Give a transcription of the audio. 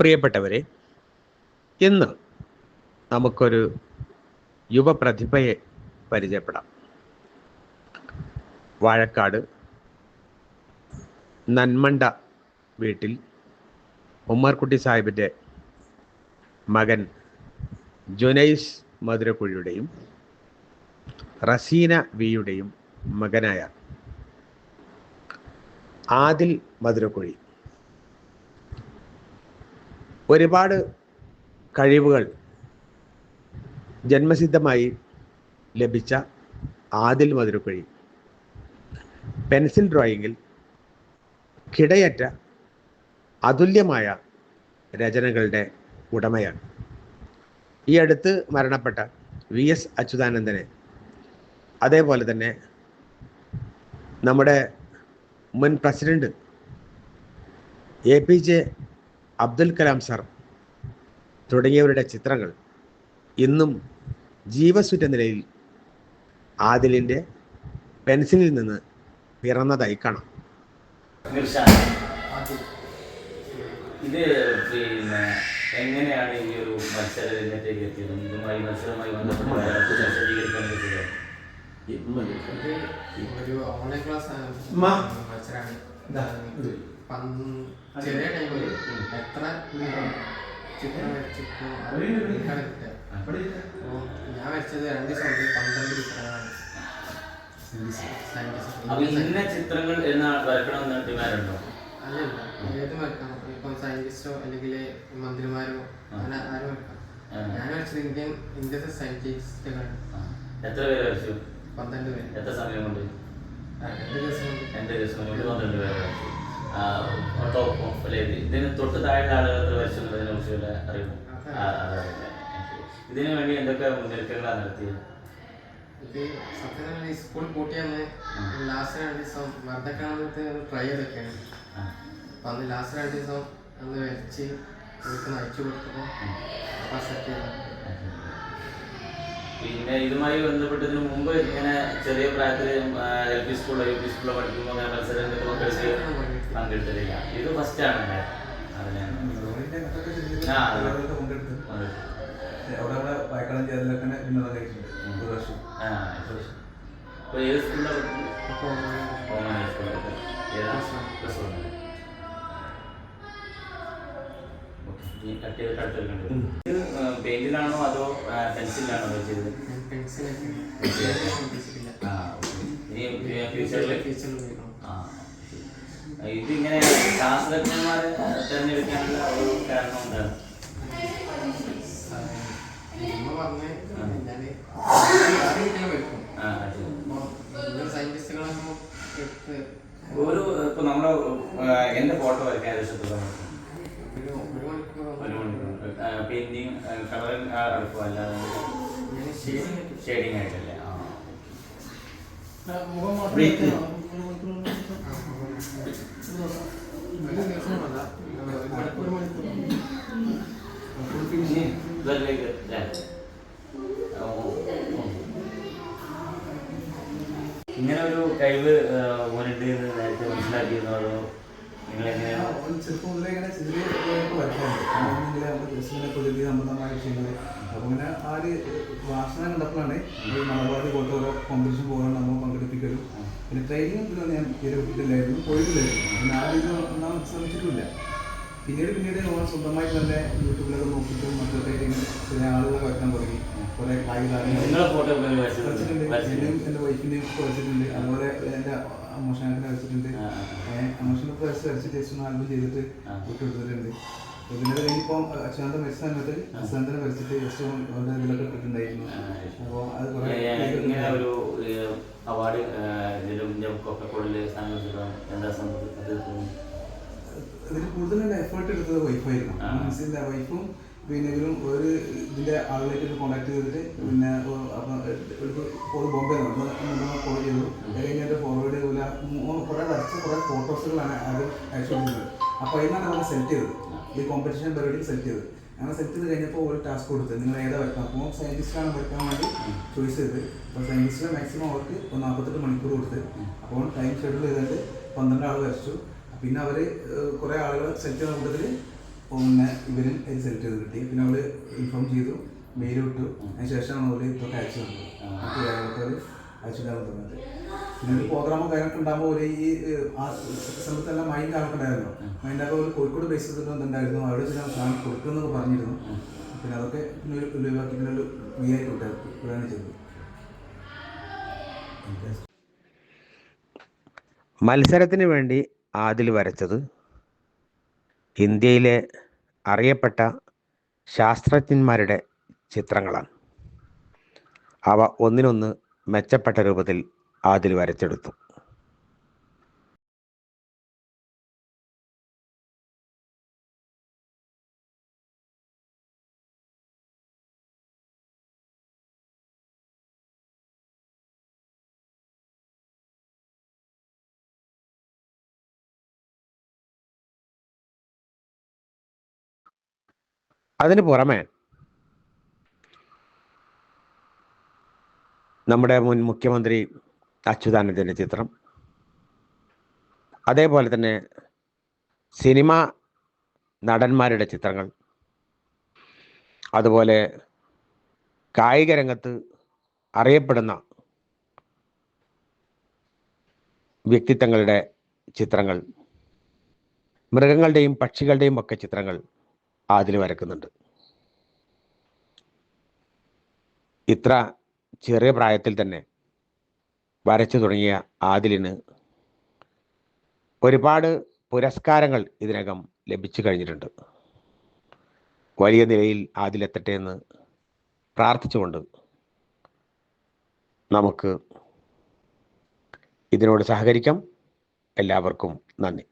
പ്രിയപ്പെട്ടവരെ ഇന്ന് നമുക്കൊരു യുവപ്രതിഭയെ പരിചയപ്പെടാം. വാഴക്കാട് നന്മണ്ട വീട്ടിൽ ഉമ്മർക്കുട്ടി സാഹിബിന്റെ മകൻ ജുനൈസ് മധുരക്കുഴിയുടെയും റസീന വിയുടെയും മകനായ ആദിൽ മധുരക്കുഴി. ഒരുപാട് കഴിവുകൾ ജന്മസിദ്ധമായി ലഭിച്ച ആദിൽ മധുരക്കുഴി. പെൻസിൽ ഡ്രോയിങ്ങിൽ കിടയറ്റ അതുല്യമായ രചനകളുടെ ഉടമയാണ്. ഈ അടുത്ത് മരണപ്പെട്ട വി എസ് അച്യുതാനന്ദനെ അതേപോലെ തന്നെ നമ്മുടെ മുൻ president A P J Abdul Kalam sir തുടങ്ങിയവരുടെ ചിത്രങ്ങൾ ഇന്നും ജീവസുറ്റ നിലയിൽ ആദിലിന്റെ പെൻസിലിൽ നിന്ന് പിറന്നതായി കാണാം. ഇത് പിന്നെ എങ്ങനെയാണ് ഈ ഒരു മത്സര രംഗത്തേക്ക് എത്തിയത്? ഇതുമായി മത്സരവുമായി ബന്ധപ്പെട്ട് ഒരാൾക്ക് സജ്ജീകരിക്കാൻ പറ്റുക ഒരു ഓൺലൈൻ ക്ലാസ്. മത്സരമാണ് ചെറിയ ടൈമിൽ എത്ര ചിത്രം വരച്ചിട്ട് ഞാൻ വരച്ചത് രണ്ട് ദിവസം പന്ത്രണ്ട് ചിത്രങ്ങളാണ്. ഇന്ന ചിത്രങ്ങൾ എന്ന വരക്കണമെന്ന് ഡിമാൻഡുണ്ടോ അല്ലല്ല. ഏത് വരക്കാം ഇപ്പം സയന്റിസ്റ്റോ അല്ലെങ്കിൽ മന്ത്രിമാരോ അങ്ങനെ ആരും വരക്കാം. ഞാൻ വരച്ചത് ഇന്ത്യൻ ഇന്ത്യത്തെ സയന്റിസ്റ്റുകളാണ്. എത്ര പേര് വരച്ചു? പന്ത്രണ്ട് പേര്. എത്ര സമയം കൊണ്ട് രണ്ട് ദിവസം കൊണ്ട്. രണ്ട് ദിവസം കൊണ്ട് പന്ത്രണ്ട് പേര് വരച്ചു. ഇതിന് തൊട്ട് താഴെ ആളുകൾ എത്ര ഇതിനെ കുറിച്ചുള്ള അറിവ്. ഇതിനു വേണ്ടി എന്തൊക്കെ മുന്നൊരുക്കങ്ങളാണ് നടത്തിയത്? ഇത് സത്യം പറഞ്ഞാൽ സ്കൂൾ പൂട്ടിയന്ന് ലാസ്റ്റ് രണ്ട് ദിവസം വെറുതെ കാണുന്നത് ട്രൈ ചെയ്തൊക്കെയാണ്. ആ. അപ്പൊ അന്ന് ലാസ്റ്റ് രണ്ട് ദിവസം അന്ന് വരച്ച് അവർക്ക് നയിച്ചു കൊടുത്തപ്പോൾ അപ്പം സെറ്റ് ചെയ്ത. പിന്നെ ഇതുമായി ബന്ധപ്പെട്ടതിന് മുമ്പ് ഇങ്ങനെ ചെറിയ പ്രായത്തിൽ എൽ പി സ്കൂളിലോ യു പി സ്കൂളിലോ പഠിക്കുമ്പോൾ മത്സരങ്ങൾക്ക് പങ്കെടുത്ത് പങ്കെടുത്തിട്ടില്ല ഇത് ഫസ്റ്റ് ആണ് അവിടെ അവിടെ പായക്കാടൻ ചേർന്നിലൊക്കെ വിനോദം കഴിച്ചിട്ടുണ്ട്. ഒരു വർഷം. ആ, ശരി. ഇപ്പൊ ഏത് സ്കൂളിലാണ് പഠിക്കുന്നത് സ്കൂളിൽ ഏതാ? Plus one. പെയിന്റിലാണോ അതോ പെൻസിലാണോ. ഇനി ഫ്യൂച്ചറിൽ ഇതിങ്ങനെ ശാസ്ത്രജ്ഞന്മാരെ തിരഞ്ഞെടുക്കാനുള്ള ഒരു കാരണം എന്താണ്? ഒരു ഇപ്പൊ നമ്മുടെ എന്റെ ഫോട്ടോ വരയ്ക്കാൻ ഇഷ്ടപ്പെട്ടു ഒരു മണിക്കൂർ പെയിന്റിങ് കളറിങ് അടുപ്പം അല്ലാതെ ഷെയ്ഡിങ് ആയിട്ടല്ലേ? ആ ഒരു ദിവസമല്ല ഒരു മണിക്കൂർ മണിക്കൂർ ഇനി ഇവരിലേക്ക് അല്ലേ? ഓ, ഓ. ഇങ്ങനെ ഒരു കഴിവ് മോനുണ്ട് എന്ന് നേരത്തെ മനസ്സിലാക്കിയിരുന്നോ അതോ നിങ്ങൾ എങ്ങനെയാണോ അവൻ ചെറുപ്പം മുതലേ ഇങ്ങനെ ചെറിയ ഇതൊക്കെ വരക്കാറുണ്ട് അങ്ങനെയെങ്കിൽ നമ്മൾ ജസ്റ്റ് പ്രകൃതി സംബന്ധമായ വിഷയങ്ങൾ അപ്പോൾ ഇങ്ങനെ ആ ഒരു വാസന കണ്ടപ്പോഴാണ് ഈ മലബാർ പോലത്തെ ഓരോ കോമ്പറ്റീഷൻ പോകാൻ നമ്മൾ പങ്കെടുപ്പിക്കലും. പിന്നെ ട്രെയിനിങ് ഞാൻ തീരെ വിട്ടില്ലായിരുന്നു പോയിട്ടില്ലായിരുന്നു. പിന്നെ ആ ഇത് ഒന്നാം ശ്രമിച്ചിട്ടില്ല പിന്നീട് പിന്നീട് നമ്മൾ സ്വന്തമായിട്ട് തന്നെ യൂട്യൂബിലൊക്കെ നോക്കിയിട്ട് മറ്റൊക്കെ ഇങ്ങനെ ചില ആളുകളെ വരക്കാൻ തുടങ്ങി. കുറെ കായിക നിങ്ങളെ ഫോട്ടോ വരച്ചിട്ടുണ്ട്. എന്റെ ഒക്കെ അതുപോലെ എന്റെ അമ്മോഷനത്തിനെ വരച്ചിട്ടുണ്ട്. ആ, അമ്മോഷനൊക്കെ വരച്ച് വരച്ച് ജസ്റ്റ് ഒന്ന് ആൽബം ചെയ്തിട്ട് ആ. വിട്ടുകൊടുത്തിട്ടുണ്ട് ഇതിന്റെ കഴിഞ്ഞിപ്പോൾ അച്യുതാനന്ദ മരിച്ച സമയത്ത് അച്യുതാനന്ദനെ വരച്ചിട്ട് ജസ്റ്റ് അവരുടെ ഇതിലൊക്കെ ഇട്ടിട്ടുണ്ടായിരുന്നു. അപ്പോൾ അത് കുറേ ഇങ്ങനെ ഒരു അവാർഡ് ഇതിലും കൊക്കക്കോളിൽ വെച്ചിട്ടുണ്ടോ? എന്താ സംഭവം ഇതിൽ കൂടുതൽ എഫേർട്ട് എടുത്തത് വൈഫായിരുന്നു ആ. മീൻസിന്റെ വൈഫും പിന്നെ ഇവരും ഒരു ഇതിന്റെ ആളുകളായിട്ട് കോൺടാക്ട് ചെയ്തിട്ട് പിന്നെ കോൾ ഒരു ബോംബെ കോൾ ചെയ്തു. കഴിഞ്ഞിട്ട് കഴിഞ്ഞ് എന്റെ ഫോർവേഡ് ചെയ്തില്ല കുറേ വരച്ച കുറേ ഫോട്ടോസുകളാണ് അത് അയച്ചു കൊടുക്കുന്നത് അപ്പോൾ അതിനാണ് നമ്മൾ സെലക്ട് ചെയ്തത്. ഈ കോമ്പറ്റീഷൻ പരിപാടി സെലക്ട് ചെയ്തത്. അങ്ങനെ സെലക്ട് ചെയ്ത് കഴിഞ്ഞപ്പോൾ ഒരു ടാസ്ക് കൊടുത്തത്. നിങ്ങൾ ഏതാ വരക്കാം അപ്പോൾ സയന്റിസ്റ്റാണ് വരയ്ക്കാൻ വേണ്ടി ചോയ്സ് ചെയ്ത് അപ്പോൾ സയന്റിസ്റ്റിന് മാക്സിമം അവർക്ക് ഒരു നാൽപ്പത്തെട്ട് മണിക്കൂർ കൊടുത്ത് അപ്പോൾ ടൈം ഷെഡ്യൂൾ ചെയ്തിട്ട് പന്ത്രണ്ട് ആൾ വരച്ചു. പിന്നെ അവർ കുറേ ആളുകൾ സെലക്ട് ചെയ്യുന്ന കൂട്ടത്തിൽ പിന്നെ ഇവരും സെലക്ട് ചെയ്ത് കിട്ടി. പിന്നെ അവർ ഇൻഫോം ചെയ്തു മെയിൽ വിട്ടു അതിന് ശേഷമാണ് അവർ ഇതൊക്കെ അയച്ചു തന്നത്. മറ്റു അയച്ചു തരാൻ തന്നത്. പിന്നെ ഒരു പ്രോഗ്രാമോ കാര്യങ്ങളൊക്കെ ഉണ്ടാകുമ്പോൾ ഒരു ഈ സമയത്തെല്ലാം മൈൻഡ് ആൾക്കുണ്ടായിരുന്നു മൈൻഡ് മൈൻഡൊക്കെ ഒരു കോഴിക്കോട് ബേസ് ചെയ്തിട്ടുണ്ടായിരുന്നു അവിടെ ചില സാധനം കൊടുക്കുമെന്നൊക്കെ പറഞ്ഞിരുന്നു. പിന്നെ അതൊക്കെ പിന്നെ ഒരു ഒഴിവാക്കി പിന്നെ ഒരു ഫ്രീ ആയിട്ട് വിട്ടാ ചെയ്തത്. മത്സരത്തിന് വേണ്ടി ആദിൽ വരച്ചത്. ഇന്ത്യയിലെ അറിയപ്പെട്ട ശാസ്ത്രജ്ഞന്മാരുടെ ചിത്രങ്ങളാണ്. അവ ഒന്നിനൊന്ന് മെച്ചപ്പെട്ട രൂപത്തിൽ ആദിൽ വരച്ചെടുത്തു. അതിന് പുറമെ നമ്മുടെ മുൻ മുഖ്യമന്ത്രി അച്യുതാനന്ദന്റെ ചിത്രം അതേപോലെ തന്നെ സിനിമ നടന്മാരുടെ ചിത്രങ്ങൾ അതുപോലെ കായിക രംഗത്ത് അറിയപ്പെടുന്ന വ്യക്തിത്വങ്ങളുടെ ചിത്രങ്ങൾ മൃഗങ്ങളുടെയും പക്ഷികളുടെയും ഒക്കെ ചിത്രങ്ങൾ അതിൽ വരക്കുന്നുണ്ട്. ഇത്ര ചെറിയ പ്രായത്തിൽ തന്നെ വരച്ചു തുടങ്ങിയ ആദിലിന് ഒരുപാട് പുരസ്കാരങ്ങൾ ഇതിനകം ലഭിച്ചു കഴിഞ്ഞിട്ടുണ്ട്. വലിയ നിലയിൽ ആദിലെത്തട്ടെ എന്ന് പ്രാർത്ഥിച്ചുകൊണ്ട് നമുക്ക് ഇതിനോട് സഹകരിക്കാം. എല്ലാവർക്കും നന്ദി.